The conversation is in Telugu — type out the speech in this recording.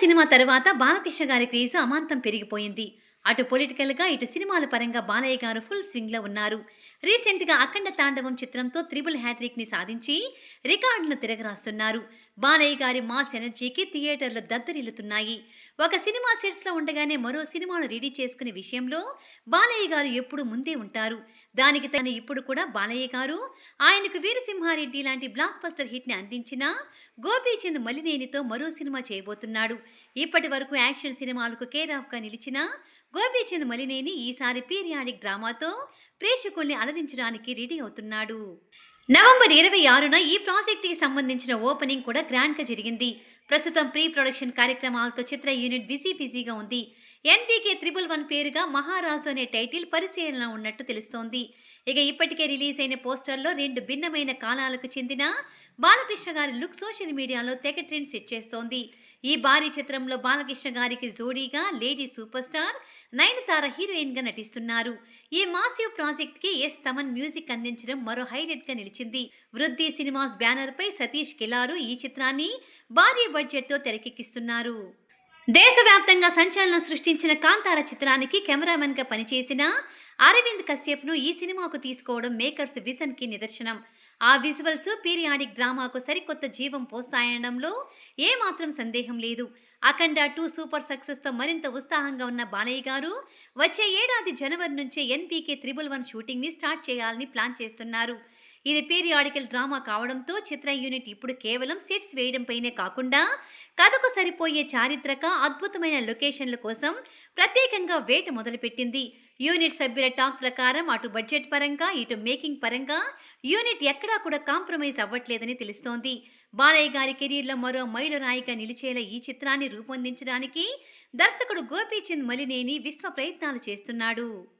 సినిమా తర్వాత బాలకృష్ణ గారి క్రేజ్ అమాంతం పెరిగిపోయింది. అటు పొలిటికల్గా ఇటు సినిమాల పరంగా బాలయ్య గారు ఫుల్ స్వింగ్లో ఉన్నారు. రీసెంట్గా అఖండ తాండవం చిత్రంతో త్రిబుల్ హ్యాట్రిక్ని సాధించి రికార్డును తిరగరాస్తున్నారు. బాలయ్య గారి మాస్ ఎనర్జీకి థియేటర్లు దద్దరిల్లుతున్నాయి. ఒక సినిమా సెట్స్లో ఉండగానే మరో సినిమాను రెడీ చేసుకునే విషయంలో బాలయ్య గారు ఎప్పుడు ముందే ఉంటారు. దానికి తను ఇప్పుడు కూడా బాలయ్య గారు ఆయనకు వీరసింహారెడ్డి లాంటి బ్లాక్ బస్టర్ హిట్ని అందించిన గోపీచంద్ మలినేనితో మరో సినిమా చేయబోతున్నాడు. ఇప్పటి వరకు యాక్షన్ సినిమాలకు కేర్ ఆఫ్గా నిలిచిన గోపీచంద్ మలినేని ఈసారి పీరియాడిక్ డ్రామాతో ప్రేక్షకుల్ని అలరించడానికి రెడీ అవుతున్నాడు. నవంబర్ ఇరవై ఆరున ఈ ప్రాజెక్ట్కి సంబంధించిన ఓపెనింగ్ కూడా గ్రాండ్గా జరిగింది. ప్రస్తుతం ప్రీ ప్రొడక్షన్ కార్యక్రమాలతో చిత్ర యూనిట్ బిజీ బిజీగా ఉంది. ఎన్బీకే త్రిబుల్ వన్ పేరుగా మహారాజు అనే టైటిల్ పరిశీలన ఉన్నట్టు తెలుస్తోంది. ఇక ఇప్పటికే రిలీజ్ అయిన పోస్టర్లో రెండు భిన్నమైన కాలాలకు చెందిన బాలకృష్ణ గారి లుక్ సోషల్ మీడియాలో తెగ ట్రెండ్ సెట్ చేస్తోంది. ఈ భారీ చిత్రంలో బాలకృష్ణ గారికి జోడీగా లేడీ సూపర్ స్టార్ నయనతార హీరోయిన్గా నటిస్తున్నారు. ఈ మాసివ్ ప్రాజెక్ట్కి ఎస్ తమన్ మ్యూజిక్ అందించడం మరో హైలైట్గా నిలిచింది. వృద్ధి సినిమాస్ బ్యానర్పై సతీష్ కిలారు ఈ చిత్రాన్ని భారీ బడ్జెట్తో తెరకెక్కిస్తున్నారు. దేశవ్యాప్తంగా సంచలనం సృష్టించిన కాంతార చిత్రానికి కెమెరామెన్గా పనిచేసిన అరవింద్ కశ్యప్ను ఈ సినిమాకు తీసుకోవడం మేకర్స్ విజన్కి నిదర్శనం. ఆ విజువల్స్ పీరియాడిక్ డ్రామాకు సరికొత్త జీవం పోస్తాయనడంలో ఏమాత్రం సందేహం లేదు. అఖండ టూ సూపర్ సక్సెస్తో మరింత ఉత్సాహంగా ఉన్న బాలయ్య గారు వచ్చే ఏడాది జనవరి నుంచే ఎన్పీకే త్రిబుల్ వన్ షూటింగ్ని స్టార్ట్ చేయాలని ప్లాన్ చేస్తున్నారు. ఇది పీరియాడికల్ డ్రామా కావడంతో చిత్ర యూనిట్ ఇప్పుడు కేవలం సెట్స్ వేయడంపైనే కాకుండా కథకు సరిపోయే చారిత్రక అద్భుతమైన లొకేషన్ల కోసం ప్రత్యేకంగా వేట మొదలుపెట్టింది. యూనిట్ సభ్యుల టాక్ ప్రకారం అటు బడ్జెట్ పరంగా ఇటు మేకింగ్ పరంగా యూనిట్ ఎక్కడా కూడా కాంప్రమైజ్ అవ్వట్లేదని తెలుస్తోంది. బాలయ్య గారి కెరీర్లో మరో మైలురాయిగా నిలిచేలా ఈ చిత్రాన్ని రూపొందించడానికి దర్శకుడు గోపీచంద్ మలినేని విశ్వ ప్రయత్నాలు చేస్తున్నాడు.